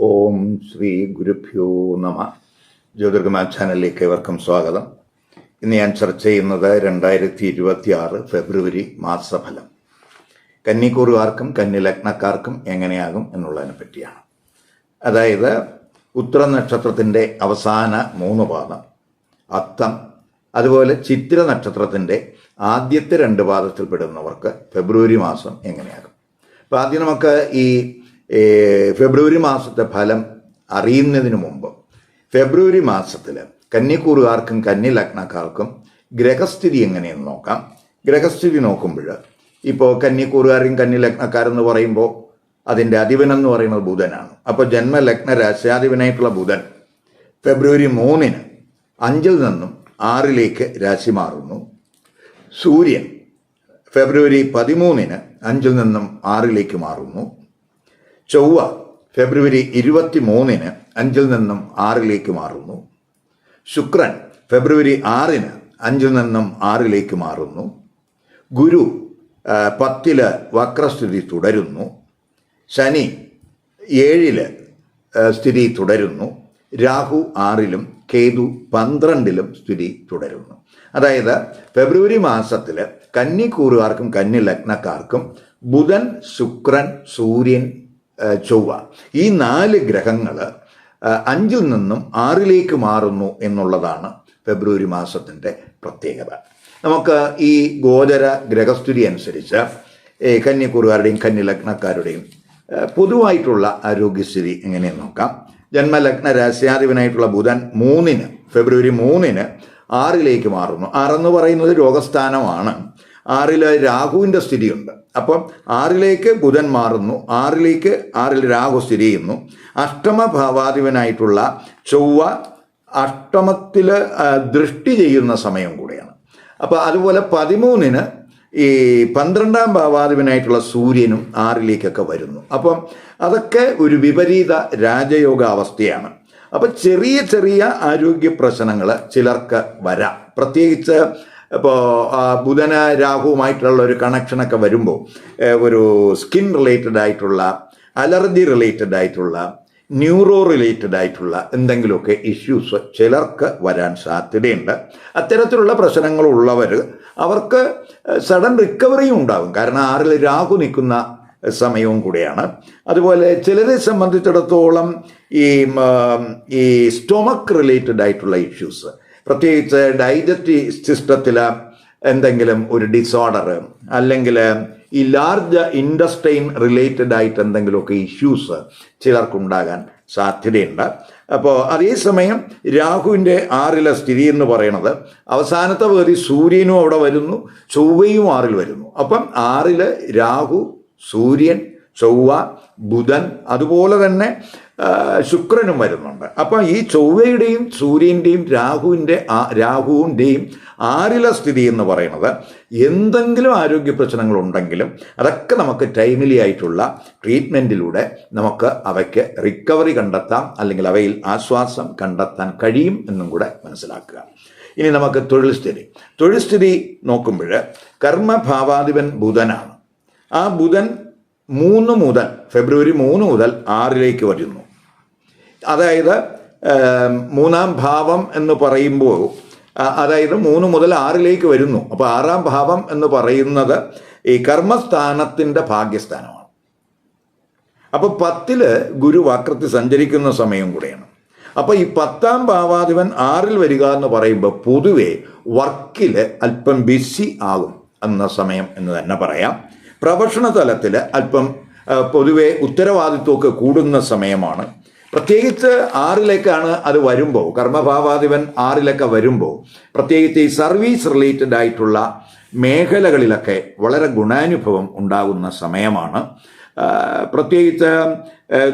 ഓം ശ്രീ ഗുരുഭ്യോ നമ. ജ്യോതിർഗമ ചാനലിലേക്ക് ഏവർക്കും സ്വാഗതം. ഇന്ന് ഞാൻ ചർച്ച ചെയ്യുന്നത് രണ്ടായിരത്തി ഇരുപത്തി ആറ് ഫെബ്രുവരി മാസഫലം. കന്നിക്കൂറുകാർക്കും കന്നിലഗ്നക്കാർക്കും എങ്ങനെയാകും എന്നുള്ളതിനെ പറ്റിയാണ്. അതായത് ഉത്തര നക്ഷത്രത്തിന്റെ അവസാന മൂന്ന് പാദം അത്തം അതുപോലെ ചിത്ര നക്ഷത്രത്തിന്റെ ആദ്യത്തെ രണ്ട് പാദത്തിൽപ്പെടുന്നവർക്ക് ഫെബ്രുവരി മാസം എങ്ങനെയാകും. അപ്പോൾ ആദ്യം നമുക്ക് ഈ ഫെബ്രുവരി മാസത്തെ ഫലം അറിയുന്നതിന് മുമ്പ് ഫെബ്രുവരി മാസത്തിൽ കന്നിക്കൂറുകാർക്കും കന്നി ലഗ്നക്കാർക്കും ഗ്രഹസ്ഥിതി എങ്ങനെയെന്ന് നോക്കാം. ഗ്രഹസ്ഥിതി നോക്കുമ്പോൾ ഇപ്പോൾ കന്നിക്കൂറുകാരും കന്നി ലഗ്നക്കാരെന്ന് പറയുമ്പോൾ അതിന്റെ അധിപൻ എന്ന് പറയുന്നത് ബുധനാണ്. അപ്പോൾ ജന്മലഗ്ന രാശ്യാധിപനായിട്ടുള്ള ബുധൻ ഫെബ്രുവരി മൂന്നിന് അഞ്ചിൽ നിന്നും ആറിലേക്ക് രാശി മാറുന്നു. സൂര്യൻ ഫെബ്രുവരി പതിമൂന്നിന് അഞ്ചിൽ നിന്നും ആറിലേക്ക് മാറുന്നു. ചൊവ്വ ഫെബ്രുവരി ഇരുപത്തി മൂന്നിന് അഞ്ചിൽ നിന്നും ആറിലേക്ക് മാറുന്നു. ശുക്രൻ ഫെബ്രുവരി ആറിന് അഞ്ചിൽ നിന്നും ആറിലേക്ക് മാറുന്നു. ഗുരു പത്തിൽ വക്രസ്ഥിതി തുടരുന്നു. ശനി ഏഴിൽ സ്ഥിതി തുടരുന്നു. രാഹു ആറിലും കേതു പന്ത്രണ്ടിലും സ്ഥിതി തുടരുന്നു. അതായത് ഫെബ്രുവരി മാസത്തിൽ കന്നിക്കൂറുകാർക്കും കന്നി ലഗ്നക്കാർക്കും ബുധൻ ശുക്രൻ സൂര്യൻ ചൊവ്വ. ഈ നാല് ഗ്രഹങ്ങൾ അഞ്ചിൽ നിന്നും ആറിലേക്ക് മാറുന്നു എന്നുള്ളതാണ് ഫെബ്രുവരി മാസത്തിന്റെ പ്രത്യേകത. നമുക്ക് ഈ ഗോചര ഗ്രഹസ്ഥിതി അനുസരിച്ച് കന്യക്കുറുകാരുടെയും കന്യലഗ്നക്കാരുടെയും പൊതുവായിട്ടുള്ള ആരോഗ്യസ്ഥിതി എങ്ങനെയെന്ന് നോക്കാം. ജന്മലഗ്ന രഹസ്യാധിപനായിട്ടുള്ള ബുധൻ മൂന്നിന് ഫെബ്രുവരി മൂന്നിന് ആറിലേക്ക് മാറുന്നു. ആറെന്ന് പറയുന്നത് രോഗസ്ഥാനമാണ്. ആറിൽ രാഹുവിന്റെ സ്ഥിതിയുണ്ട്. അപ്പം ആറിലേക്ക് ബുധൻ മാറുന്നു. ആറിലേക്ക് ആറിൽ രാഹു സ്ഥിതി ചെയ്യുന്നു. അഷ്ടമ ഭാവാധിപനായിട്ടുള്ള ചൊവ്വ അഷ്ടമത്തിൽ ദൃഷ്ടി ചെയ്യുന്ന സമയം കൂടിയാണ്. അപ്പോൾ അതുപോലെ പതിമൂന്നിന് ഈ പന്ത്രണ്ടാം ഭാവാധിപനായിട്ടുള്ള സൂര്യനും ആറിലേക്കൊക്കെ വരുന്നു. അപ്പം അതൊക്കെ ഒരു വിപരീത രാജയോഗ അവസ്ഥയാണ് അപ്പം ചെറിയ ചെറിയ ആരോഗ്യ പ്രശ്നങ്ങൾ ചിലർക്ക് വരാം. പ്രത്യേകിച്ച് ഇപ്പോൾ ബുധന രാഹുവുമായിട്ടുള്ള ഒരു കണക്ഷനൊക്കെ വരുമ്പോൾ ഒരു സ്കിൻ റിലേറ്റഡ് ആയിട്ടുള്ള അലർജി റിലേറ്റഡ് ആയിട്ടുള്ള ന്യൂറോ റിലേറ്റഡ് ആയിട്ടുള്ള എന്തെങ്കിലുമൊക്കെ ഇഷ്യൂസ് ചിലർക്ക് വരാൻ സാധ്യതയുണ്ട്. അത്തരത്തിലുള്ള പ്രശ്നങ്ങളുള്ളവർ അവർക്ക് സഡൻ റിക്കവറിയും ഉണ്ടാകും. കാരണം ആറിൽ രാഹു നിൽക്കുന്ന സമയവും കൂടിയാണ്. അതുപോലെ ചിലരെ സംബന്ധിച്ചിടത്തോളം ഈ ഈ സ്റ്റൊമക്ക് റിലേറ്റഡ് ആയിട്ടുള്ള ഇഷ്യൂസ് പ്രത്യേകിച്ച് ഡൈജസ്റ്റീവ് സിസ്റ്റത്തിൽ എന്തെങ്കിലും ഒരു ഡിസോർഡർ അല്ലെങ്കിൽ ഈ ലാർജ് ഇൻഡസ്ട്രെയിൻ റിലേറ്റഡ് ആയിട്ട് എന്തെങ്കിലുമൊക്കെ ഇഷ്യൂസ് ചിലർക്കുണ്ടാകാൻ സാധ്യതയുണ്ട്. അപ്പോൾ അതേസമയം രാഹുവിന്റെ ആറിലെ സ്ഥിതി എന്ന് പറയുന്നത് അവസാനത്തെ പകുതി സൂര്യനും അവിടെ വരുന്നു ചൊവ്വയും ആറിൽ വരുന്നു. അപ്പം ആറിൽ രാഹു സൂര്യൻ ചൊവ്വ ബുധൻ അതുപോലെ തന്നെ ശുക്രനും വരുന്നുണ്ട്. അപ്പം ഈ ചൊവ്വയുടെയും സൂര്യന്റെയും രാഹുവിന്റെ രാഹുവിന്റെയും ആറില സ്ഥിതി എന്ന് പറയുന്നത് എന്തെങ്കിലും ആരോഗ്യ പ്രശ്നങ്ങൾ ഉണ്ടെങ്കിലും അതൊക്കെ നമുക്ക് ടൈമിലി ആയിട്ടുള്ള ട്രീറ്റ്മെന്റിലൂടെ നമുക്ക് അവയ്ക്ക് റിക്കവറി കണ്ടെത്താം അല്ലെങ്കിൽ അവയിൽ ആശ്വാസം കണ്ടെത്താൻ കഴിയും എന്നും കൂടെ മനസ്സിലാക്കുക. ഇനി നമുക്ക് തൊഴിൽ സ്ഥിതി. തൊഴിൽ സ്ഥിതി നോക്കുമ്പോൾ കർമ്മഭാവാധിപൻ ബുധനാണ്. ആ ബുധൻ മൂന്ന് മുതൽ ഫെബ്രുവരി മൂന്ന് മുതൽ ആറിലേക്ക് വരുന്നു. അതായത് മൂന്നാം ഭാവം എന്ന് പറയുമ്പോൾ അതായത് മൂന്ന് മുതൽ ആറിലേക്ക് വരുന്നു. അപ്പോൾ ആറാം ഭാവം എന്ന് പറയുന്നത് ഈ കർമ്മസ്ഥാനത്തിന്റെ ഭാഗ്യസ്ഥാനമാണ്. അപ്പോൾ പത്തിൽ ഗുരു വാക്രത്തിൽ സഞ്ചരിക്കുന്ന സമയം കൂടെയാണ്. അപ്പോൾ ഈ പത്താം ഭാവാധിപൻ ആറിൽ വരിക എന്ന് പറയുമ്പോൾ പൊതുവെ വർക്കിൽ അല്പം ബിസി ആകും എന്ന സമയം എന്ന് തന്നെ പറയാം. പ്രൊഫഷണൽ തലത്തിൽ അല്പം പൊതുവെ ഉത്തരവാദിത്വമൊക്കെ കൂടുന്ന സമയമാണ്. പ്രത്യേകിച്ച് ആറിലേക്കാണ് അത് വരുമ്പോൾ കർമ്മഭാവാധിപൻ ആറിലൊക്കെ വരുമ്പോൾ പ്രത്യേകിച്ച് ഈ സർവീസ് റിലേറ്റഡ് ആയിട്ടുള്ള മേഖലകളിലൊക്കെ വളരെ ഗുണാനുഭവം ഉണ്ടാകുന്ന സമയമാണ്. പ്രത്യേകിച്ച്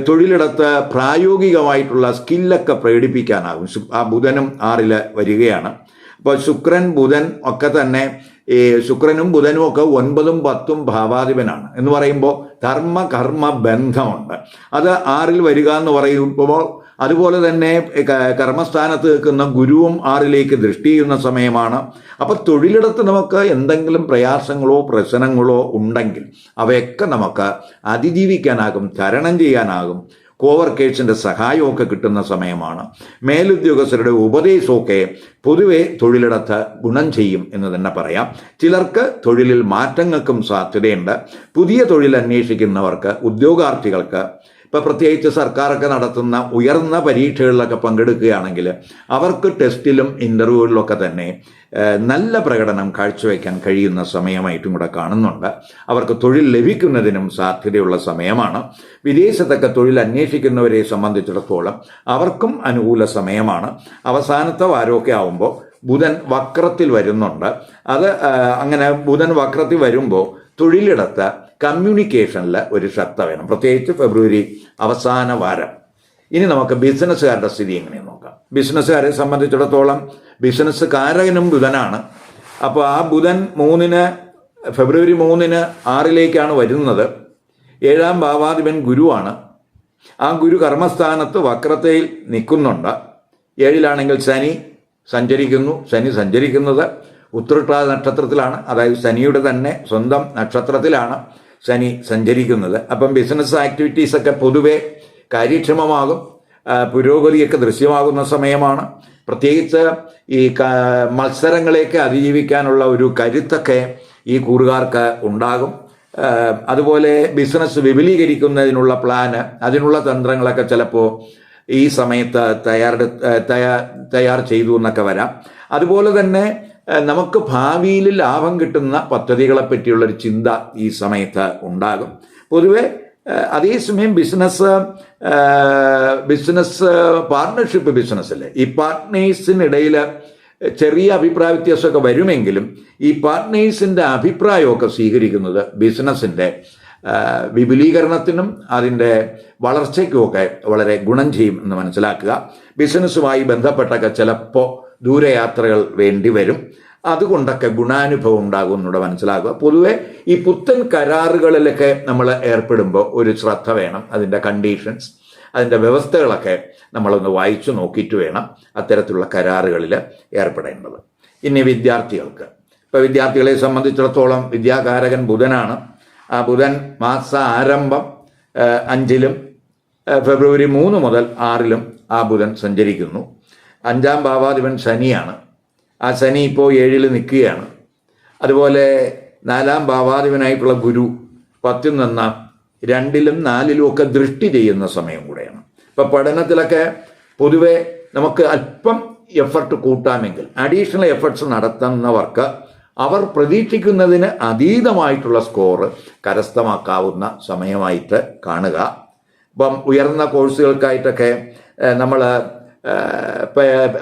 തൊഴിലിടത്ത് പ്രായോഗികമായിട്ടുള്ള സ്കില്ലൊക്കെ പ്രകടിപ്പിക്കാനാകും. ആ ബുധനും ആറിൽ വരികയാണ്. അപ്പോൾ ശുക്രൻ ബുധൻ ഒക്കെ തന്നെ ഈ ശുക്രനും ബുധനും ഒക്കെ ഒൻപതും പത്തും ഭാവാധിപനാണ് എന്ന് പറയുമ്പോൾ ധർമ്മ കർമ്മ ബന്ധമുണ്ട്. അത് ആറിൽ വരിക എന്ന് പറയുമ്പോൾ അതുപോലെ തന്നെ കർമ്മസ്ഥാനത്ത് നിൽക്കുന്ന ഗുരുവും ആറിലേക്ക് ദൃഷ്ടി ചെയ്യുന്ന സമയമാണ്. അപ്പോൾ തൊഴിലിടത്ത് നമുക്ക് എന്തെങ്കിലും പ്രയാസങ്ങളോ പ്രശ്നങ്ങളോ ഉണ്ടെങ്കിൽ അവയൊക്കെ നമുക്ക് അതിജീവിക്കാനാകും തരണം ചെയ്യാനാകും. കോവർക്കേഴ്സിന്റെ സഹായമൊക്കെ കിട്ടുന്ന സമയമാണ്. മേലുദ്യോഗസ്ഥരുടെ ഉപദേശമൊക്കെ പൊതുവെ തൊഴിലിടത്ത് ഗുണം ചെയ്യും എന്ന് തന്നെ പറയാം. ചിലർക്ക് തൊഴിലിൽ മാറ്റങ്ങൾക്കും സാധ്യതയുണ്ട്. പുതിയ തൊഴിൽ അന്വേഷിക്കുന്നവർക്ക് ഉദ്യോഗാർത്ഥികൾക്ക് ഇപ്പൊ പ്രത്യേകിച്ച് സർക്കാരൊക്കെ നടത്തുന്ന ഉയർന്ന പരീക്ഷകളിലൊക്കെ പങ്കെടുക്കുകയാണെങ്കിൽ അവർക്ക് ടെസ്റ്റിലും ഇന്റർവ്യൂവിലൊക്കെ തന്നെ നല്ല പ്രകടനം കാഴ്ചവെക്കാൻ കഴിയുന്ന സമയമായിട്ടും കൂടെ കാണുന്നുണ്ട്. അവർക്ക് തൊഴിൽ ലഭിക്കുന്നതിനും സാധ്യതയുള്ള സമയമാണ്. വിദേശത്തൊക്കെ തൊഴിൽ അന്വേഷിക്കുന്നവരെ സംബന്ധിച്ചിടത്തോളം അവർക്കും അനുകൂല സമയമാണ്. അവസാനത്തെ വാരമൊക്കെ ആവുമ്പോൾ ബുധൻ വക്രത്തിൽ വരുന്നുണ്ട്. അത് അങ്ങനെ ബുധൻ വക്രത്തിൽ വരുമ്പോൾ തൊഴിലിടത്ത് കമ്മ്യൂണിക്കേഷനിൽ ഒരു ശ്രദ്ധ വേണം. പ്രത്യേകിച്ച് ഫെബ്രുവരി അവസാന വാരം. ഇനി നമുക്ക് ബിസിനസ്സുകാരുടെ സ്ഥിതി എങ്ങനെയെന്ന് നോക്കാം. ബിസിനസ്സുകാരെ സംബന്ധിച്ചിടത്തോളം ബിസിനസ്സുകാരനും ബുധനാണ്. അപ്പോൾ ആ ബുധൻ മൂന്നിന് ഫെബ്രുവരി മൂന്നിന് ആറിലേക്കാണ് വരുന്നത്. ഏഴാം ഭാവാധിപൻ ഗുരുവാണ്. ആ ഗുരു കർമ്മസ്ഥാനത്ത് വക്രതയിൽ നിൽക്കുന്നുണ്ട്. ഏഴിലാണെങ്കിൽ ശനി സഞ്ചരിക്കുന്നു. ശനി സഞ്ചരിക്കുന്നത് ഉത്രട്ടാ നക്ഷത്രത്തിലാണ്. അതായത് ശനിയുടെ തന്നെ സ്വന്തം നക്ഷത്രത്തിലാണ് ശനി സഞ്ചരിക്കുന്നത്. അപ്പം ബിസിനസ് ആക്ടിവിറ്റീസ് ഒക്കെ പൊതുവെ കാര്യക്ഷമമാകും പുരോഗതിയൊക്കെ ദൃശ്യമാകുന്ന സമയമാണ്. പ്രത്യേകിച്ച് ഈ മത്സരങ്ങളെയൊക്കെ അതിജീവിക്കാനുള്ള ഒരു കരുത്തൊക്കെ ഈ കൂറുകാർക്ക് ഉണ്ടാകും. അതുപോലെ ബിസിനസ് വിപുലീകരിക്കുന്നതിനുള്ള പ്ലാന് അതിനുള്ള തന്ത്രങ്ങളൊക്കെ ചിലപ്പോൾ ഈ സമയത്ത് തയ്യാറെടു തയ്യാർ ചെയ്തു എന്നൊക്കെ വരാം. അതുപോലെ തന്നെ നമുക്ക് ഭാവിയിൽ ലാഭം കിട്ടുന്ന പദ്ധതികളെ പറ്റിയുള്ളൊരു ചിന്ത ഈ സമയത്ത് ഉണ്ടാകും. പൊതുവെ അതേസമയം ബിസിനസ് ബിസിനസ് പാർട്ണർഷിപ്പ് ബിസിനസ്സിൽ ഈ പാർട്ട്നേഴ്സിനിടയിൽ ചെറിയ അഭിപ്രായ വ്യത്യാസമൊക്കെ വരുമെങ്കിലും ഈ പാർട്ട്നേഴ്സിന്റെ അഭിപ്രായമൊക്കെ സ്വീകരിക്കുന്നത് ബിസിനസ്സിന്റെ വിപുലീകരണത്തിനും അതിന്റെ വളർച്ചയ്ക്കുമൊക്കെ വളരെ ഗുണം ചെയ്യും എന്ന് മനസ്സിലാക്കുക. ബിസിനസ്സുമായി ബന്ധപ്പെട്ടൊക്കെ ചിലപ്പോൾ ദൂരയാത്രകൾ വേണ്ടി വരും. അതുകൊണ്ടൊക്കെ ഗുണാനുഭവം ഉണ്ടാകും എന്നൂടെ മനസ്സിലാക്കുക. പൊതുവെ ഈ പുത്തൻ കരാറുകളിലൊക്കെ നമ്മൾ ഏർപ്പെടുമ്പോൾ ഒരു ശ്രദ്ധ വേണം അതിന്റെ കണ്ടീഷൻസ് അതിന്റെ വ്യവസ്ഥകളൊക്കെ നമ്മളൊന്ന് വായിച്ചു നോക്കിയിട്ട് വേണം അത്തരത്തിലുള്ള കരാറുകളിൽ ഏർപ്പെടേണ്ടത്. ഇനി വിദ്യാർത്ഥികൾക്ക്. ഇപ്പോൾ വിദ്യാർത്ഥികളെ സംബന്ധിച്ചിടത്തോളം വിദ്യാകാരകൻ ബുധനാണ്. ആ ബുധൻ മാസ ആരംഭം അഞ്ചിലും ഫെബ്രുവരി മൂന്ന് മുതൽ ആറിലും ആ ബുധൻ സഞ്ചരിക്കുന്നു. അഞ്ചാം ഭാവാധിപൻ ശനിയാണ്. ആ ശനി ഇപ്പോൾ ഏഴിൽ നിൽക്കുകയാണ്. അതുപോലെ നാലാം ഭാവാധിപനായിട്ടുള്ള ഗുരു പത്തിൽ നിന്ന രണ്ടിലും നാലിലും ഒക്കെ ദൃഷ്ടി ചെയ്യുന്ന സമയം കൂടെയാണ്. ഇപ്പം പഠനത്തിലൊക്കെ പൊതുവെ നമുക്ക് അല്പം എഫർട്ട് കൂട്ടാമെങ്കിൽ അഡീഷണൽ എഫർട്ട്സ് നടത്തുന്നവർക്ക് അവർ പ്രതീക്ഷിക്കുന്നതിന് അതീതമായിട്ടുള്ള സ്കോറ് കരസ്ഥമാക്കാവുന്ന സമയമായിട്ട് കാണുക. ഇപ്പം ഉയർന്ന കോഴ്സുകൾക്കായിട്ടൊക്കെ നമ്മൾ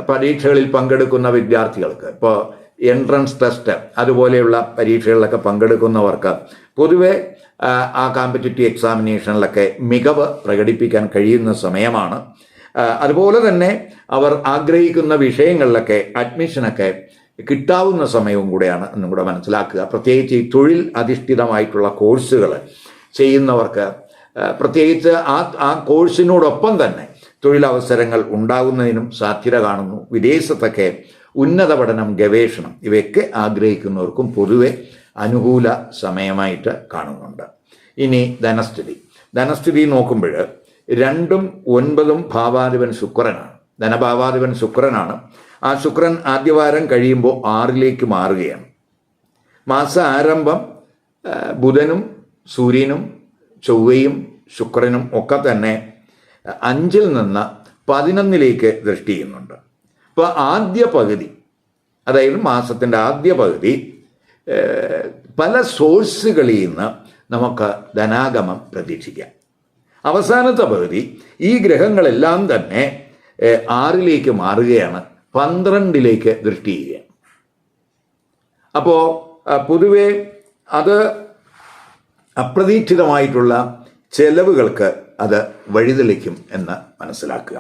പരീക്ഷകളിൽ പങ്കെടുക്കുന്ന വിദ്യാർത്ഥികൾക്ക് ഇപ്പോൾ എൻട്രൻസ് ടെസ്റ്റ് അതുപോലെയുള്ള പരീക്ഷകളിലൊക്കെ പങ്കെടുക്കുന്നവർക്ക് പൊതുവെ ആ, കോമ്പറ്റിറ്റീവ് എക്സാമിനേഷനിലൊക്കെ മികവ് പ്രകടിപ്പിക്കാൻ കഴിയുന്ന സമയമാണ്. അതുപോലെ തന്നെ അവർ ആഗ്രഹിക്കുന്ന വിഷയങ്ങളിലൊക്കെ അഡ്മിഷനൊക്കെ കിട്ടാവുന്ന സമയവും കൂടെയാണ് എന്നും കൂടെ മനസ്സിലാക്കുക. പ്രത്യേകിച്ച് ഈ തൊഴിൽ അധിഷ്ഠിതമായിട്ടുള്ള കോഴ്സുകൾ ചെയ്യുന്നവർക്ക് പ്രത്യേകിച്ച് ആ ആ കോഴ്സിനോടൊപ്പം തന്നെ തൊഴിലവസരങ്ങൾ ഉണ്ടാകുന്നതിനും സാധ്യത കാണുന്നു. വിദേശത്തൊക്കെ ഉന്നത പഠനം ഗവേഷണം ഇവയൊക്കെ ആഗ്രഹിക്കുന്നവർക്കും പൊതുവെ അനുകൂല സമയമായിട്ട് കാണുന്നുണ്ട്. ഇനി ധനസ്ഥിതി. ധനസ്ഥിതി നോക്കുമ്പോൾ രണ്ടും ഒൻപതും ഭാവാധിപൻ ശുക്രനാണ്. ധനഭാവാധിപൻ ശുക്രനാണ്. ആ ശുക്രൻ ആദ്യവാരം കഴിയുമ്പോൾ ആറിലേക്ക് മാറുകയാണ്. മാസ ആരംഭം ബുധനും സൂര്യനും ചൊവ്വയും ശുക്രനും ഒക്കെ തന്നെ അഞ്ചിൽ നിന്ന് പതിനൊന്നിലേക്ക് ദൃഷ്ടി ചെയ്യുന്നുണ്ട്. അപ്പോൾ ആദ്യ പകുതി അതായത് മാസത്തിന്റെ ആദ്യ പകുതി പല സോഴ്സുകളിൽ നിന്ന് നമുക്ക് ധനാഗമം പ്രതീക്ഷിക്കാം. അവസാനത്തെ പകുതി ഈ ഗ്രഹങ്ങളെല്ലാം തന്നെ ആറിലേക്ക് മാറുകയാണ് പന്ത്രണ്ടിലേക്ക് ദൃഷ്ടി ചെയ്യുക. അപ്പോൾ പൊതുവെ അത് അപ്രതീക്ഷിതമായിട്ടുള്ള ചെലവുകൾക്ക് അത് വഴിതെളിക്കും എന്ന് മനസ്സിലാക്കുക.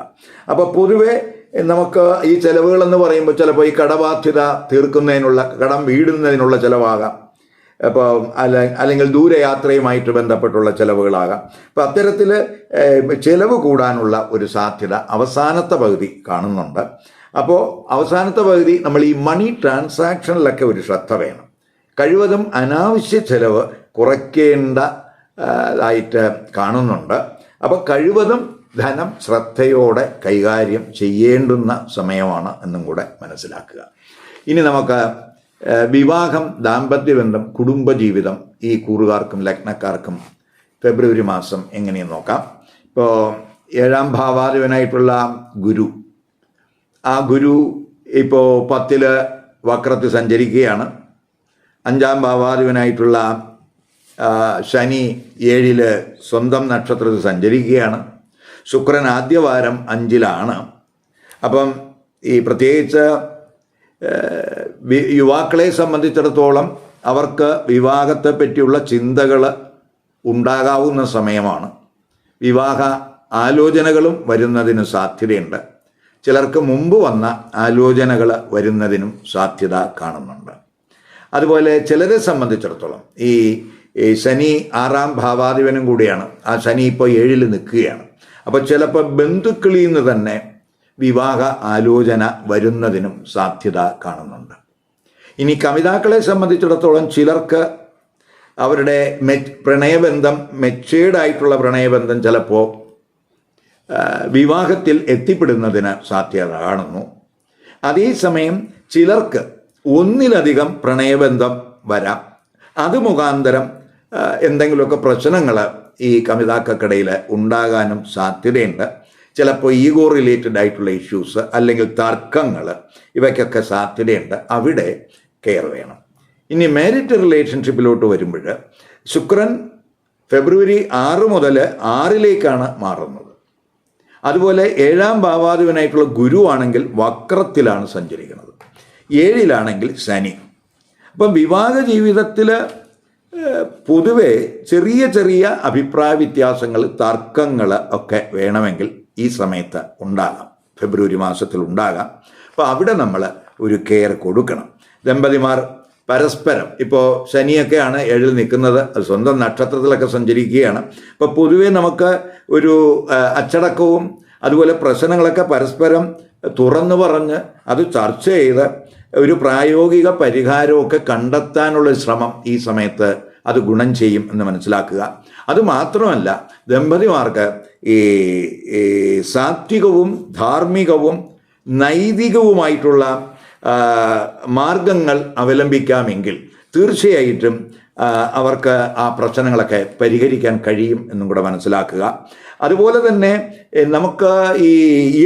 അപ്പോൾ പൊതുവെ നമുക്ക് ഈ ചിലവുകൾ എന്ന് പറയുമ്പോൾ ചിലപ്പോൾ ഈ കടബാധ്യത തീർക്കുന്നതിനുള്ള കടം വീടുന്നതിനുള്ള ചിലവാകാം. അപ്പോൾ അല്ല അല്ലെങ്കിൽ ദൂരയാത്രയുമായിട്ട് ബന്ധപ്പെട്ടുള്ള ചിലവുകളാകാം. അപ്പോൾ അത്തരത്തിൽ ചിലവ് കൂടാനുള്ള ഒരു സാധ്യത അവസാനത്തെ പകുതി കാണുന്നുണ്ട്. അപ്പോൾ അവസാനത്തെ പകുതി നമ്മൾ ഈ മണി ട്രാൻസാക്ഷനിലൊക്കെ ഒരു ശ്രദ്ധ വേണം. കഴിവതും അനാവശ്യ ചിലവ് കുറയ്ക്കേണ്ട ആയിട്ട് കാണുന്നുണ്ട്. അപ്പോൾ കഴിവതും ധനം ശ്രദ്ധയോടെ കൈകാര്യം ചെയ്യേണ്ടുന്ന സമയമാണ് എന്നും കൂടെ മനസ്സിലാക്കുക. ഇനി നമുക്ക് വിവാഹം ദാമ്പത്യബന്ധം കുടുംബജീവിതം ഈ കൂറുകാർക്കും ലഗ്നക്കാർക്കും ഫെബ്രുവരി മാസം എങ്ങനെയെന്ന് നോക്കാം. ഇപ്പോൾ ഏഴാം ഭാവാധിപനായിട്ടുള്ള ഗുരു. ആ ഗുരു ഇപ്പോൾ പത്തിൽ വക്രത്തിൽ സഞ്ചരിക്കുകയാണ്. അഞ്ചാം ഭാവാധിപനായിട്ടുള്ള ശനി ഏഴിൽ സ്വന്തം നക്ഷത്രത്തിൽ സഞ്ചരിക്കുകയാണ്. ശുക്രൻ ആദ്യവാരം അഞ്ചിലാണ്. അപ്പം ഈ പ്രത്യേകിച്ച് യുവാക്കളെ സംബന്ധിച്ചിടത്തോളം അവർക്ക് വിവാഹത്തെ പറ്റിയുള്ള ചിന്തകൾ ഉണ്ടാകാവുന്ന സമയമാണ്. വിവാഹ ആലോചനകളും വരുന്നതിന് സാധ്യതയുണ്ട്. ചിലർക്ക് മുമ്പ് വന്ന ആലോചനകൾ വരുന്നതിനും സാധ്യത കാണുന്നുണ്ട്. അതുപോലെ ചിലരെ സംബന്ധിച്ചിടത്തോളം ഈ ശനി ആറാം ഭാവാധിപനും കൂടിയാണ്. ആ ശനി ഇപ്പോൾ ഏഴിൽ നിൽക്കുകയാണ്. അപ്പോൾ ചിലപ്പോൾ ബന്ധുക്കളിൽ നിന്ന് തന്നെ വിവാഹ ആലോചന വരുന്നതിനും സാധ്യത കാണുന്നുണ്ട്. ഇനി കവിതാക്കളെ സംബന്ധിച്ചിടത്തോളം ചിലർക്ക് അവരുടെ മെ പ്രണയബന്ധം മെച്ചേർഡായിട്ടുള്ള പ്രണയബന്ധം ചിലപ്പോൾ വിവാഹത്തിൽ എത്തിപ്പെടുന്നതിന് സാധ്യത കാണുന്നു. അതേസമയം ചിലർക്ക് ഒന്നിലധികം പ്രണയബന്ധം വരാം. അത് മുഖാന്തരം എന്തെങ്കിലുമൊക്കെ പ്രശ്നങ്ങൾ ഈ കമിതാക്കൾക്കിടയിൽ ഉണ്ടാകാനും സാധ്യതയുണ്ട്. ചിലപ്പോൾ ഈഗോ റിലേറ്റഡ് ആയിട്ടുള്ള ഇഷ്യൂസ് അല്ലെങ്കിൽ തർക്കങ്ങൾ ഇവയ്ക്കൊക്കെ സാധ്യതയുണ്ട്. അവിടെ കെയർ വേണം. ഇനി മാരിറ്റ് റിലേഷൻഷിപ്പിലോട്ട് വരുമ്പോൾ ശുക്രൻ ഫെബ്രുവരി ആറ് മുതൽ ആറിലേക്കാണ് മാറുന്നത്. അതുപോലെ ഏഴാം ഭാവാധിപനായിട്ടുള്ള ഗുരുവാണെങ്കിൽ വക്രത്തിലാണ് സഞ്ചരിക്കുന്നത്. ഏഴിലാണെങ്കിൽ ശനി. അപ്പം വിവാഹ ജീവിതത്തിൽ പൊതുവെ ചെറിയ ചെറിയ അഭിപ്രായ വ്യത്യാസങ്ങൾ തർക്കങ്ങൾ ഒക്കെ വേണമെങ്കിൽ ഈ സമയത്ത് ഉണ്ടാകാം. ഫെബ്രുവരി മാസത്തിൽ ഉണ്ടാകാം. അപ്പോൾ അവിടെ നമ്മൾ ഒരു കെയർ കൊടുക്കണം. ദമ്പതിമാർ പരസ്പരം ഇപ്പോൾ ശനിയൊക്കെയാണ് ഏഴിൽ നിൽക്കുന്നത് സ്വന്തം നക്ഷത്രത്തിലൊക്കെ സഞ്ചരിക്കുകയാണ്. അപ്പോൾ പൊതുവേ നമുക്ക് ഒരു അച്ചടക്കവും അതുപോലെ പ്രശ്നങ്ങളൊക്കെ പരസ്പരം തുറന്നു പറഞ്ഞ് അത് ചർച്ച ചെയ്ത് ഒരു പ്രായോഗിക പരിഹാരമൊക്കെ കണ്ടെത്താനുള്ള ശ്രമം ഈ സമയത്ത് അത് ഗുണം ചെയ്യും എന്ന് മനസ്സിലാക്കുക. അത് മാത്രമല്ല ദമ്പതിമാർക്ക് ഈ സാത്വികവും ധാർമ്മികവും നൈതികവുമായിട്ടുള്ള മാർഗങ്ങൾ അവലംബിക്കാമെങ്കിൽ തീർച്ചയായിട്ടും അവർക്ക് ആ പ്രശ്നങ്ങളൊക്കെ പരിഹരിക്കാൻ കഴിയും എന്നും കൂടെ മനസ്സിലാക്കുക. അതുപോലെ തന്നെ നമുക്ക് ഈ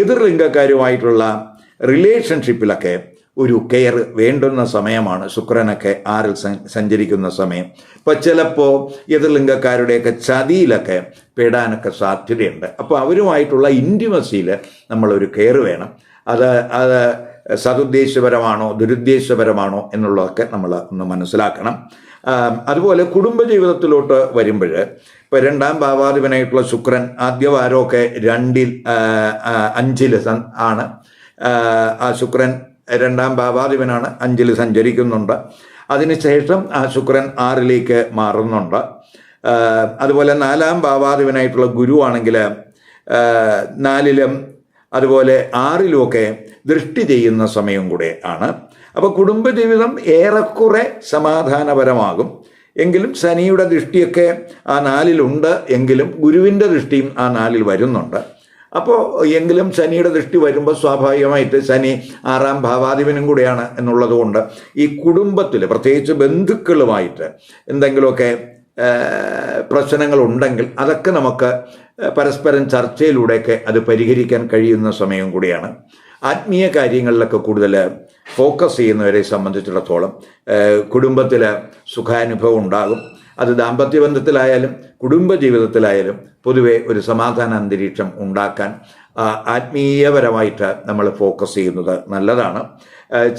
എതിർ ലിംഗക്കാരുമായിട്ടുള്ള റിലേഷൻഷിപ്പിലൊക്കെ ഒരു കെയർ വേണ്ടുന്ന സമയമാണ്. ശുക്രനൊക്കെ ആറിൽ സഞ്ചരിക്കുന്ന സമയം. ഇപ്പം ചിലപ്പോൾ എതിർലിംഗക്കാരുടെയൊക്കെ ചതിയിലൊക്കെ പെടാനൊക്കെ സാധ്യതയുണ്ട്. അപ്പോൾ അവരുമായിട്ടുള്ള ഇന്റിമസിയിൽ നമ്മളൊരു കെയർ വേണം. അത് അത് സതുദ്ദേശപരമാണോ ദുരുദ്ദേശപരമാണോ എന്നുള്ളതൊക്കെ നമ്മൾ ഒന്ന് മനസ്സിലാക്കണം. അതുപോലെ കുടുംബജീവിതത്തിലോട്ട് വരുമ്പോൾ ഇപ്പോൾ രണ്ടാം ഭാവാധിപനായിട്ടുള്ള ശുക്രൻ ആദ്യവാരമൊക്കെ രണ്ടിൽ അഞ്ചിൽ ആണ്. ആ ശുക്രൻ രണ്ടാം ഭാവാധിപനാണ് അഞ്ചിൽ സഞ്ചരിക്കുന്നുണ്ട്. അതിനുശേഷം ശുക്രൻ ആറിലേക്ക് മാറുന്നുണ്ട്. അതുപോലെ നാലാം ഭാവാധിപനായിട്ടുള്ള ഗുരു ആണെങ്കിൽ നാലിലും അതുപോലെ ആറിലുമൊക്കെ ദൃഷ്ടി ചെയ്യുന്ന സമയം കൂടെ ആണ്. അപ്പോൾ കുടുംബജീവിതം ഏറെക്കുറെ സമാധാനപരമാകും. എങ്കിലും ശനിയുടെ ദൃഷ്ടിയൊക്കെ ആ നാലിലുണ്ട്. എങ്കിലും ഗുരുവിന്റെ ദൃഷ്ടിയും ആ നാലിൽ വരുന്നുണ്ട്. അപ്പോൾ എങ്കിലും ശനിയുടെ ദൃഷ്ടി വരുമ്പോൾ സ്വാഭാവികമായിട്ട് ശനി ആറാം ഭാവാധിപനും കൂടിയാണ് എന്നുള്ളതുകൊണ്ട് ഈ കുടുംബത്തിൽ പ്രത്യേകിച്ച് ബന്ധുക്കളുമായിട്ട് എന്തെങ്കിലുമൊക്കെ പ്രശ്നങ്ങളുണ്ടെങ്കിൽ അതൊക്കെ നമുക്ക് പരസ്പരം ചർച്ചയിലൂടെയൊക്കെ അത് പരിഹരിക്കാൻ കഴിയുന്ന സമയം കൂടിയാണ്. ആത്മീയ കാര്യങ്ങളിലൊക്കെ കൂടുതൽ ഫോക്കസ് ചെയ്യുന്നവരെ സംബന്ധിച്ചിടത്തോളം കുടുംബത്തിൽ സുഖാനുഭവം ഉണ്ടാകും. അത് ദാമ്പത്യ ബന്ധത്തിലായാലും കുടുംബ ജീവിതത്തിലായാലും പൊതുവെ ഒരു സമാധാന അന്തരീക്ഷം ഉണ്ടാക്കാൻ ആത്മീയപരമായിട്ട് നമ്മൾ ഫോക്കസ് ചെയ്യുന്നത് നല്ലതാണ്.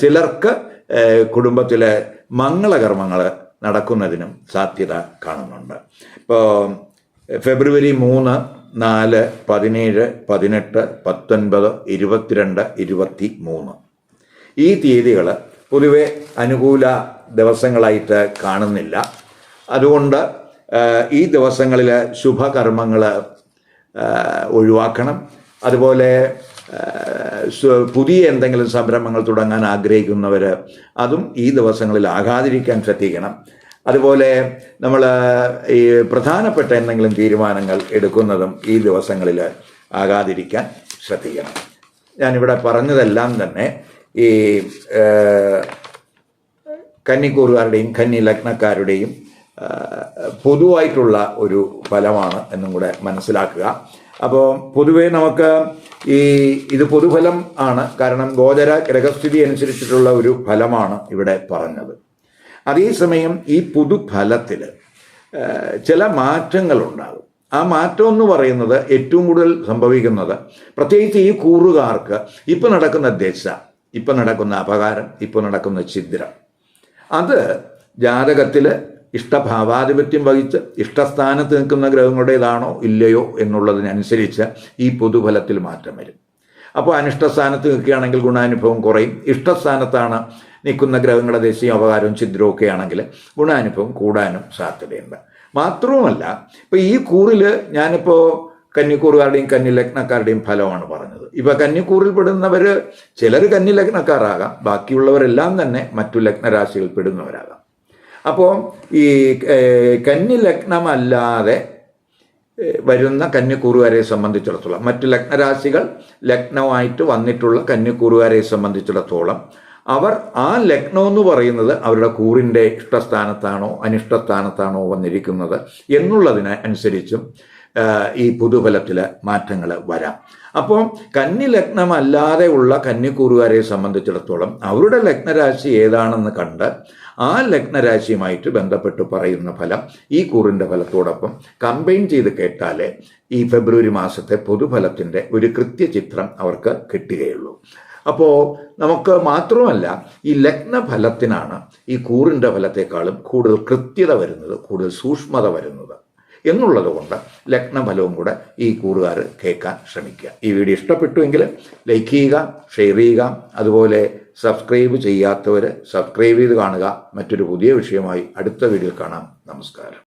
ചിലർക്ക് കുടുംബത്തിലെ മംഗളകർമ്മങ്ങൾ നടക്കുന്നതിനും സാധ്യത കാണുന്നുണ്ട്. ഇപ്പോൾ ഫെബ്രുവരി മൂന്ന് നാല് പതിനേഴ് പതിനെട്ട് പത്തൊൻപത് ഇരുപത്തിരണ്ട് ഇരുപത്തി മൂന്ന് ഈ തീയതികൾ പൊതുവെ അനുകൂല ദിവസങ്ങളായിട്ട് കാണുന്നില്ല. അതുകൊണ്ട് ഈ ദിവസങ്ങളിൽ ശുഭകർമ്മങ്ങൾ ഒഴിവാക്കണം. അതുപോലെ പുതിയ എന്തെങ്കിലും സംരംഭങ്ങൾ തുടങ്ങാൻ ആഗ്രഹിക്കുന്നവർ അതും ഈ ദിവസങ്ങളിൽ ആകാതിരിക്കാൻ ശ്രദ്ധിക്കണം. അതുപോലെ നമ്മൾ ഈ പ്രധാനപ്പെട്ട എന്തെങ്കിലും തീരുമാനങ്ങൾ എടുക്കുന്നതും ഈ ദിവസങ്ങളിൽ ആകാതിരിക്കാൻ ശ്രദ്ധിക്കണം. ഞാനിവിടെ പറഞ്ഞതെല്ലാം തന്നെ ഈ കന്നിക്കൂറുകാരുടെയും കന്നി ലഗ്നക്കാരുടെയും പൊതുവായിട്ടുള്ള ഒരു ഫലമാണ് എന്നും കൂടെ മനസ്സിലാക്കുക. അപ്പോൾ പൊതുവേ നമുക്ക് ഈ ഇത് പൊതുഫലം ആണ്. കാരണം ഗോചര ഗ്രഹസ്ഥിതി അനുസരിച്ചിട്ടുള്ള ഒരു ഫലമാണ് ഇവിടെ പറഞ്ഞത്. അതേസമയം ഈ പുതുഫലത്തിൽ ചില മാറ്റങ്ങളുണ്ടാകും. ആ മാറ്റം എന്ന് പറയുന്നത് ഏറ്റവും കൂടുതൽ സംഭവിക്കുന്നത് പ്രത്യേകിച്ച് ഈ കൂറുകാർക്ക് ഇപ്പം നടക്കുന്ന ദശ ഇപ്പം നടക്കുന്ന അപകാരം ഇപ്പം നടക്കുന്ന ഛിദ്രം. അത് ജാതകത്തിൽ ഇഷ്ടഭാവാധിപത്യം വഹിച്ച് ഇഷ്ടസ്ഥാനത്ത് നിൽക്കുന്ന ഗ്രഹങ്ങളുടേതാണോ ഇല്ലയോ എന്നുള്ളതിനനുസരിച്ച് ഈ പൊതുഫലത്തിൽ മാറ്റം വരും. അപ്പോൾ അനിഷ്ടസ്ഥാനത്ത് നിൽക്കുകയാണെങ്കിൽ ഗുണാനുഭവം കുറയും. ഇഷ്ടസ്ഥാനത്താണ് നിൽക്കുന്ന ഗ്രഹങ്ങളുടെ ദേശീയ അപകാരവും ഛിദ്രവും ഒക്കെ ആണെങ്കിൽ ഗുണാനുഭവം കൂടാനും സാധ്യതയുണ്ട്. മാത്രവുമല്ല ഇപ്പോൾ ഈ കൂറിൽ ഞാനിപ്പോൾ കന്നിക്കൂറുകാരുടെയും കന്നി ലഗ്നക്കാരുടെയും ഫലമാണ് പറഞ്ഞത്. ഇപ്പൊ കന്നിക്കൂറിൽ പെടുന്നവർ ചിലർ കന്നി ലഗ്നക്കാരാകാം ബാക്കിയുള്ളവരെല്ലാം തന്നെ മറ്റു ലഗ്നരാശികൾ പെടുന്നവരാകാം. അപ്പോൾ ഈ കന്നി ലഗ്നമല്ലാതെ വരുന്ന കന്നിക്കൂറുകാരെ സംബന്ധിച്ചിടത്തോളം മറ്റ് ലഗ്നരാശികൾ ലഗ്നമായിട്ട് വന്നിട്ടുള്ള കന്നിക്കൂറുകാരെ സംബന്ധിച്ചിടത്തോളം അവർ ആ ലഗ്നം എന്ന് പറയുന്നത് അവരുടെ കൂറിന്റെ ഇഷ്ടസ്ഥാനത്താണോ അനിഷ്ടസ്ഥാനത്താണോ വന്നിരിക്കുന്നത് എന്നുള്ളതിനെ അനുസരിച്ചും ഈ പുതുഫലത്തിൽ മാറ്റങ്ങൾ വരാം. അപ്പോൾ കന്നി ലഗ്നമല്ലാതെ ഉള്ള കന്നിക്കൂറുകാരെ സംബന്ധിച്ചിടത്തോളം അവരുടെ ലഗ്നരാശി ഏതാണെന്ന് കണ്ട് ആ ലഗ്നരാശിയുമായിട്ട് ബന്ധപ്പെട്ട് പറയുന്ന ഫലം ഈ കൂറിന്റെ ഫലത്തോടൊപ്പം കമ്പൈൻ ചെയ്ത് കേട്ടാലേ ഈ ഫെബ്രുവരി മാസത്തെ പൊതുഫലത്തിന്റെ ഒരു കൃത്യചിത്രം അവർക്ക് കിട്ടുകയുള്ളൂ. അപ്പോൾ നമുക്ക് മാത്രമല്ല ഈ ലഗ്നഫലത്തിനാണ് ഈ കൂറിന്റെ ഫലത്തെക്കാളും കൂടുതൽ കൃത്യത വരുന്നത് കൂടുതൽ സൂക്ഷ്മത വരുന്നത്. എന്നുള്ളത് കൊണ്ട് ലഗ്നഫലവും കൂടെ ഈ കൂറുകാർ കേൾക്കാൻ ശ്രമിക്കുക. ഈ വീഡിയോ ഇഷ്ടപ്പെട്ടുവെങ്കിൽ ലൈക്ക് ചെയ്യുക ഷെയർ ചെയ്യുക അതുപോലെ സബ്സ്ക്രൈബ് ചെയ്യാത്തവർ സബ്സ്ക്രൈബ് ചെയ്ത് കാണുക. മറ്റൊരു പുതിയ വിഷയമായി അടുത്ത വീഡിയോ കാണാം. നമസ്കാരം.